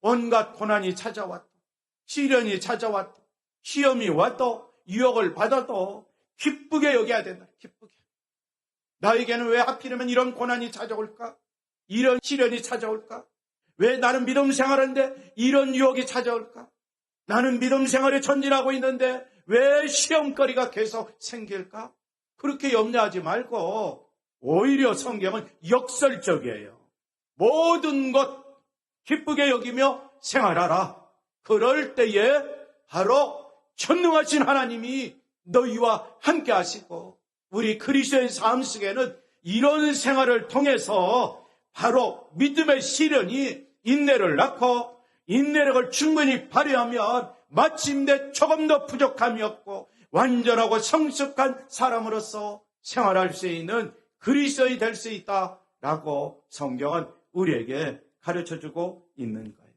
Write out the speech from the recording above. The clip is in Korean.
온갖 고난이 찾아왔다. 시련이 찾아왔다. 시험이 왔다. 유혹을 받아도 기쁘게 여겨야 된다. 기쁘게. 나에게는 왜 하필이면 이런 고난이 찾아올까? 이런 시련이 찾아올까? 왜 나는 믿음 생활하는데 이런 유혹이 찾아올까? 나는 믿음 생활에 전진하고 있는데 왜 시험거리가 계속 생길까? 그렇게 염려하지 말고 오히려 성경은 역설적이에요. 모든 것 기쁘게 여기며 생활하라. 그럴 때에 바로 전능하신 하나님이 너희와 함께 하시고 우리 그리스도의 삶 속에는 이런 생활을 통해서 바로 믿음의 시련이 인내를 낳고 인내력을 충분히 발휘하면 마침내 조금 더 부족함이 없고 완전하고 성숙한 사람으로서 생활할 수 있는 그리스도이 될 수 있다라고 성경은 우리에게 가르쳐 주고 있는 것.